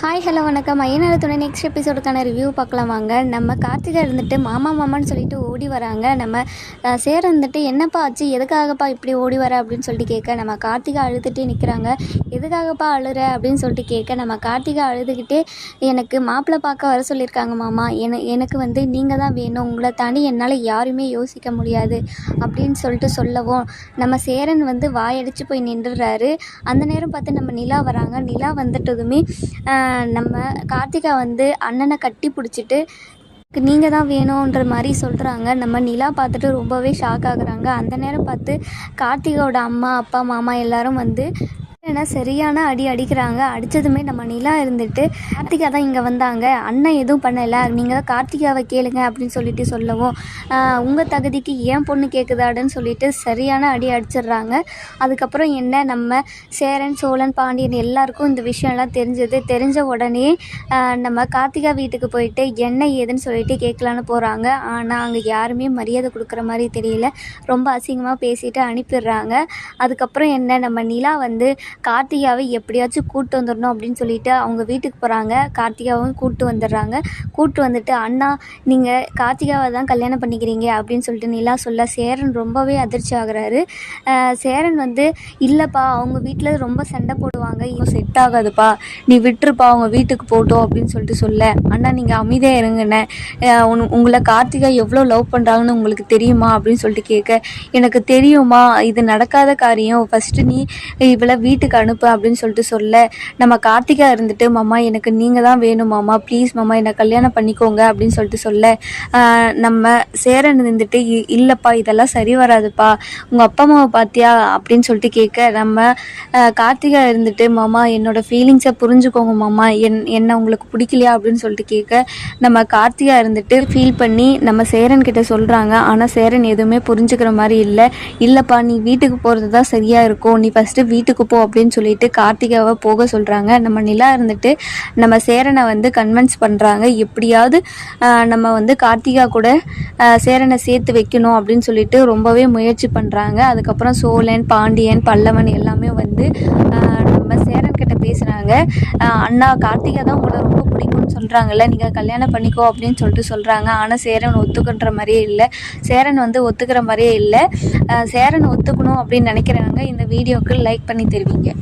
Hi hello வணக்கம். ஐயனார் துணை next எபிசோடுக்கான review பார்க்கலாம் வாங்க. நம்ம கார்த்திகா இருந்துட்டு மாமா மாமான்னு சொல்லிட்டு ஓடி வராங்க. நம்ம சேர் இருந்துட்டு என்னப்பா ஆச்சு? எதுக்காகப்பா இப்படி ஓடி வர? அப்படின்னு சொல்லிட்டு கேட்க நம்ம கார்த்திகா அழுதுகிட்டே நிற்கிறாங்க எதுக்காகப்பா அழுற? அப்படின்னு சொல்லிட்டு கேட்க நம்ம கார்த்திகா அழுதுகிட்டே எனக்கு மாப்பிள்ளை பார்க்க வர சொல்லியிருக்காங்க மாமா. என எனக்கு வந்து நீங்கள் தான் வேணும். உங்களை தாண்டி என்னால் யாருமே யோசிக்க முடியாது அப்படின்னு சொல்லிட்டு சொல்லவும் நம்ம சேரன் வந்து வாயடிச்சு போய் நின்றுறாரு. அந்த நேரம் பார்த்து நம்ம நிலா வராங்க. நிலா வந்துட்டதுமே நம்ம கார்த்திகா வந்து அண்ணனை கட்டி பிடிச்சிட்டு நீங்கள் தான் வேணுன்ற மாதிரி சொல்கிறாங்க நம்ம நிலா பார்த்துட்டு ரொம்பவே ஷாக் ஆகுறாங்க. அந்த நேரம் பார்த்து கார்த்திகாவோட அம்மா அப்பா மாமா எல்லாரும் வந்து ஏன்னா சரியான அடி அடிக்கிறாங்க. அடித்ததுமே நம்ம நிலா இருந்துட்டு கார்த்திகா தான் இங்கே வந்தாங்க. அண்ணன் எதுவும் பண்ணலை. நீங்கள் தான் கார்த்திகாவை கேளுங்க அப்படின்னு சொல்லிட்டு சொல்லவும் உங்கள் தகுதிக்கு ஏன் பொண்ணு கேட்குதாடுன்னு சொல்லிட்டு சரியான அடி அடிச்சிடுறாங்க. அதுக்கப்புறம் என்ன நம்ம சேரன் சோழன் பாண்டியன் எல்லாருக்கும் இந்த விஷயம்லாம் தெரிஞ்சது. தெரிஞ்ச உடனே நம்ம கார்த்திகா வீட்டுக்கு போயிட்டு என்ன ஏதுன்னு சொல்லிட்டு கேட்கலான்னு போகிறாங்க ஆனால் அங்கே யாருமே மரியாதை கொடுக்குற மாதிரி தெரியல. ரொம்ப அசிங்கமாக பேசிட்டு அனுப்பிடுறாங்க. அதுக்கப்புறம் என்ன நம்ம நிலா வந்து கார்த்திகாவை எப்படியாச்சும் கூப்பிட்டு வந்துடணும் அப்படின்னு சொல்லிட்டு அவங்க வீட்டுக்கு போகிறாங்க கார்த்திகாவும் கூப்பிட்டு வந்துடுறாங்க. கூப்பிட்டு வந்துட்டு அண்ணா நீங்கள் கார்த்திகாவை தான் கல்யாணம் பண்ணிக்கிறீங்க அப்படின்னு சொல்லிட்டு நிலா சொல்ல சேரன் ரொம்பவே அதிர்ச்சி ஆகுறாரு. சேரன் வந்து இல்லைப்பா அவங்க வீட்டில் ரொம்ப சண்டை போடுவாங்க. இன்னும் செட் ஆகாதுப்பா. நீ விட்டுருப்பா அவங்க வீட்டுக்கு போட்டோம் அப்படின்னு சொல்லிட்டு சொல்ல அண்ணா நீங்கள் அமைதியாக இருங்கண்ணே. உன் உங்களை கார்த்திகா எவ்வளோ லவ் பண்ணுறாங்கன்னு உங்களுக்கு தெரியுமா? அப்படின்னு சொல்லிட்டு கேட்க எனக்கு தெரியுமா இது நடக்காத காரியம். ஃபஸ்ட்டு நீ இவளை வீட்டுக்கு அனுப்பு அப்படின்னு சொல்லிட்டு சொல்ல நம்ம கார்த்திகா இருந்துட்டு மாமா எனக்கு நீங்கள் தான் வேணும் மாமா. ப்ளீஸ் மாமா என்னை கல்யாணம் பண்ணிக்கோங்க அப்படின்னு சொல்லிட்டு சொல்ல நம்ம சேரன் இருந்துட்டு "இ- இல்லைப்பா இதெல்லாம் சரி வராதுப்பா. உங்கள் அப்பா அம்மாவை பார்த்தியா அப்படின்னு சொல்லிட்டு கேட்க நம்ம கார்த்திகா இருந்துட்டு மாமா என்னோட ஃபீலிங்ஸை புரிஞ்சுக்கோங்க மாமா. என் என்ன உங்களுக்கு பிடிக்கலையா? அப்படின்னு சொல்லிட்டு கேட்க நம்ம கார்த்திகா இருந்துட்டு ஃபீல் பண்ணி நம்ம சேரன் கிட்ட சொல்கிறாங்க ஆனால் சேரன் எதுவுமே புரிஞ்சுக்கிற மாதிரி இல்லை. இல்லைப்பா நீ வீட்டுக்கு போகிறது தான் சரியாக இருக்கும். நீ ஃபஸ்ட்டு வீட்டுக்கு போ அப்படின்னு சொல்லிட்டு கார்த்திகாவை போக சொல்கிறாங்க நம்ம நிலா இருந்துட்டு நம்ம சேரனை வந்து கன்வின்ஸ் பண்ணுறாங்க எப்படியாவது நம்ம வந்து கார்த்திகா கூட சேரனை சேர்த்து வைக்கணும் அப்படின்னு சொல்லிட்டு ரொம்பவே முயற்சி பண்ணுறாங்க அதுக்கப்புறம் சோழன் பாண்டியன் பல்லவன் எல்லாமே வந்து கிட்ட அண்ணா கார்த்திகா தான் உங்களை ரொம்ப பிடிக்கும்னு சொல்கிறாங்கல்ல நீங்கள் கல்யாணம் பண்ணிக்கோ அப்படின்னு சொல்லிட்டு சொல்கிறாங்க ஆனால் சேரன் ஒத்துக்கின்ற மாதிரியே இல்லை. சேரன் வந்து ஒத்துக்கிற மாதிரியே இல்லை. சேரன் ஒத்துக்கணும் அப்படின்னு நினைக்கிறாங்க இந்த வீடியோக்கு லைக் பண்ணி தருவீங்க.